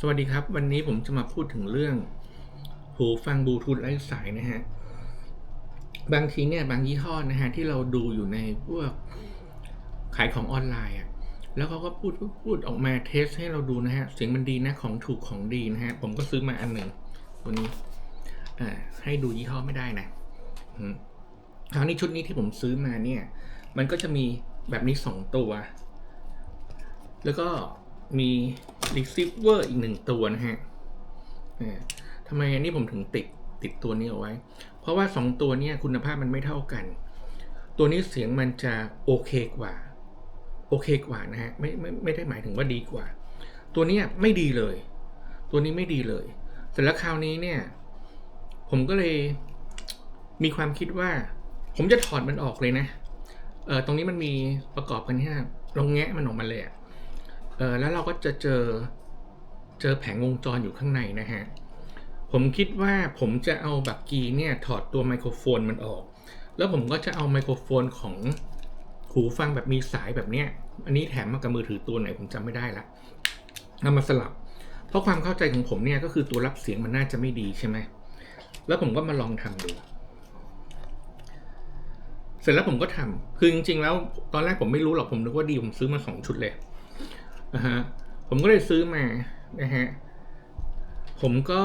สวัสดีครับ วันนี้ผมจะมาพูดถึงเรื่อง หูฟังบลูทูธไร้สายนะฮะ บางทีเนี่ยบางยี่ห้อนะฮะที่เราดูอยู่ในพวกขายของออนไลน์อะ่ะแล้วเขาก็พูดพูดพดออกมาเทสให้เราดูนะฮะเสียงมันดีนะของถูกของดีนะฮะ ผมก็ซื้อมาอันหนึ่งตัวนี้อ่าให้ดูยี่ห้อไม่ได้นะคราวนี้ชุดนี้ที่ผมซื้อมาเนี่ย มันก็จะมีแบบนี้สองตัว แล้วก็ มี receiver อีกหนึ่งตัวนะฮะอ่าทำไมอันนี้ผมถึงติดติดตัวนี้เอาไว้ เพราะว่าสองตัวเนี้คุณภาพมันไม่เท่ากัน ตัวนี้เสียงมันจะโอเคกว่า โอเคกว่านะฮะ ไม่ไม่ไม่ได้หมายถึงว่าดีกว่า ตัวนี้ไม่ดีเลย ตัวนี้ไม่ดีเลยเสร็จแล้วคราวนี้เนี่ย ผมก็เลยมีความคิดว่า ผมจะถอดมันออกเลยนะ เออตรงนี้มันมีประกอบกันเนี่ยลองแงะมันออกมาเลยอะ เออแล้วเราก็จะเจอเจอแผงวงจรอยู่ข้างในนะฮะ ผมคิดว่าผมจะเอาบักกีเนี่ยถอดตัวไมโครโฟนมันออก แล้วผมก็จะเอาไมโครโฟนของหูฟังแบบมีสายแบบเนี้ย อันนี้แถมมากับมือถือตัวไหนผมจำไม่ได้ละเอามาสลับ เพราะความเข้าใจของผมเนี่ยก็คือตัวรับเสียงมันน่าจะไม่ดีใช่ไหม แล้วผมก็มาลองทำดูเสร็จแล้วผมก็ทำคือจริงๆแล้วตอนแรกผมไม่รู้หรอกผมนึกว่าดีผมซื้อมาสองชุดเลย นะฮะผมก็เลยซื้อมานะฮะผมก็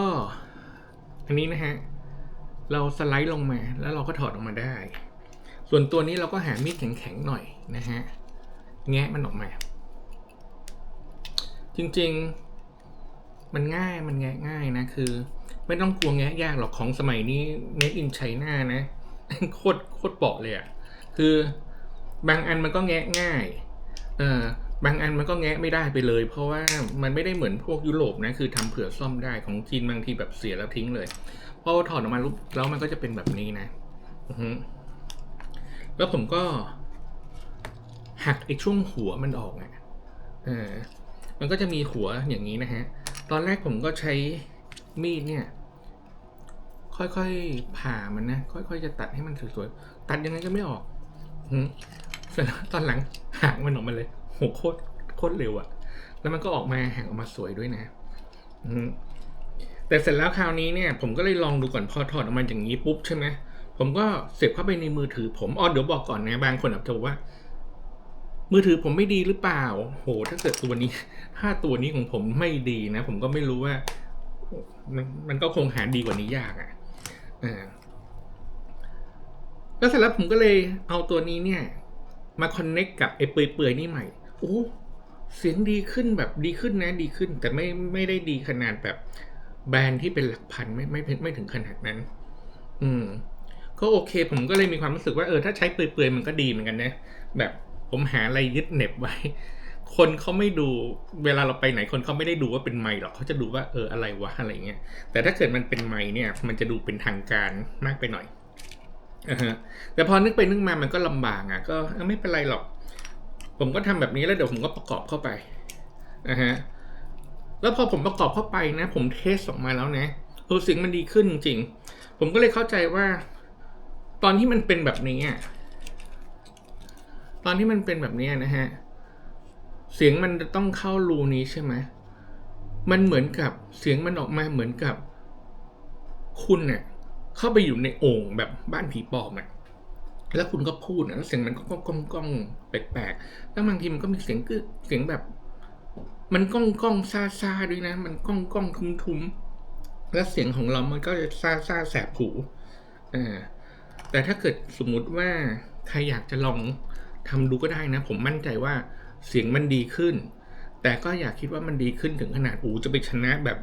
อันนี้นะฮะเราสไลด์ลงมาแล้วเราก็ถอดออกมาได้ ส่วนตัวนี้เราก็หามีดแข็งๆหน่อยนะฮะแงะมันออกมา จริงๆมันง่ายมันแงะง่ายนะคือ ไม่ต้องกลัวแงะยากหรอกของสมัยนี้ made in China นะโคตรโคตรเปาะเลยอะ่ะคือบางอันมันก็แงะง่ายเออ บางอันมันก็แงะไม่ได้ไปเลย เพราะว่ามันไม่ได้เหมือนพวกยุโรปนะคือทำเผื่อซ่อมได้ของจีนบางทีแบบเสียแล้วทิ้งเลยพอถอดออกมาแล้วมันก็จะเป็นแบบนี้นะแล้วผมก็หักไอ้ช่วงหัวมันออกอะเออมันก็จะมีหัวอย่างนี้นะฮะ ตอนแรกผมก็ใช้มีดเนี่ย ค่อยๆผ่ามันนะ ค่อยๆจะตัดให้มันสวยๆ ตัดยังไงก็ไม่ออกหืมเสร็จแล้วตอนหลังหักมันออกมาเลย โคตรโคตรเร็วอะแล้วมันก็ออกมาแหักออกมาสวยด้วยนะแต่เสร็จแล้วคราวนี้เนี่ย ผมก็เลยลองดูก่อนพอถอดออกมาอย่างนี้ปุ๊บใช่ไหมผมก็เสียบเข้าไปในมือถือ ผมอ๋อเดี๋ยวบอกก่อนนะบางคนอาจจะบอกว่า มือถือผมไม่ดีหรือเปล่า โห ถ้าเกิดตัวนี้ถ้าตัวนี้ของผมไม่ดีนะ ผมก็ไม่รู้ว่า มันมันก็คงหาดีกว่านี้ยากอะ่ะแล้วเสร็จแล้วผมก็เลยเอาตัวนี้เนี่ย มาคอนเน็กกับไอ้เปื่อยๆนี่ใหม่ โอ้เสียงดีขึ้นแบบดีขึ้นนะดีขึ้น แต่ไม่ไม่ได้ดีขนาดแบบแบรนด์ที่เป็นหลักพันไม่ไม่ไม่ถึงขนาดนั้น อืม ก็โอเค ผมก็เลยมีความรู้สึกว่าเออถ้าใช้เปื่อยๆมันก็ดีเหมือนกันนะ แบบผมหาอะไรยึดเหน็บไว้ คนเขาไม่ดูเวลาเราไปไหนคนเขาไม่ได้ดูว่าเป็นไมค์หรอกเขาจะดูว่าเอออะไรวะอะไรเงี้ย แต่ถ้าเกิดมันเป็นไมค์เนี่ย มันจะดูเป็นทางการมากไปหน่อยอ่าฮะแต่พอนึกไปนึกมามันก็ลำบากอะ ก็ไม่เป็นไรหรอก ผมก็ทำแบบนี้แล้วเดี๋ยวผมก็ประกอบเข้าไปนะฮะแล้วพอผมประกอบเข้าไปนะ ผมเทสออกมาแล้วนะเออเสียงมันดีขึ้นจริงๆผมก็เลยเข้าใจว่า ตอนที่มันเป็นแบบนี้ตอนที่มันเป็นแบบนี้นะฮะเสียงมันจะต้องเข้ารูนี้ใช่ไหมมันเหมือนกับเสียงมันออกมาเหมือนกับ คุณเนี่ยเข้าไปอยู่ในโอ่งแบบบ้านผีปอบน่ะ แล้วคุณก็พูดนะแล้วเสียงมันก็ก้องก้องก้องแปลกๆแล้วบางทีมันก็มีเสียงกึเสียงแบบ มันก้องก้องซาซาด้วยนะ มันก้องก้องทุ้มทุ้มแล้วเสียงของเรามันก็จะซาซาแสบหูอ่าแต่ถ้าเกิดสมมุติว่าใครอยากจะลองทำดูก็ได้นะ ผมมั่นใจว่าเสียงมันดีขึ้น แต่ก็อยากคิดว่ามันดีขึ้นถึงขนาดอูจะไปชนะแบบ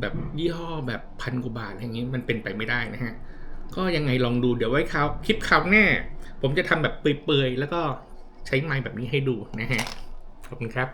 แบบยี่ห้อแบบพันกว่าบาทอย่างนี้มันเป็นไปไม่ได้นะฮะ ก็ยังไงลองดูเดี๋ยวไว้คราวคลิปคราวแน่ผมจะทำแบบเปื่อยๆ แล้วก็ใช้ไม้แบบนี้ให้ดูนะฮะ ขอบคุณครับ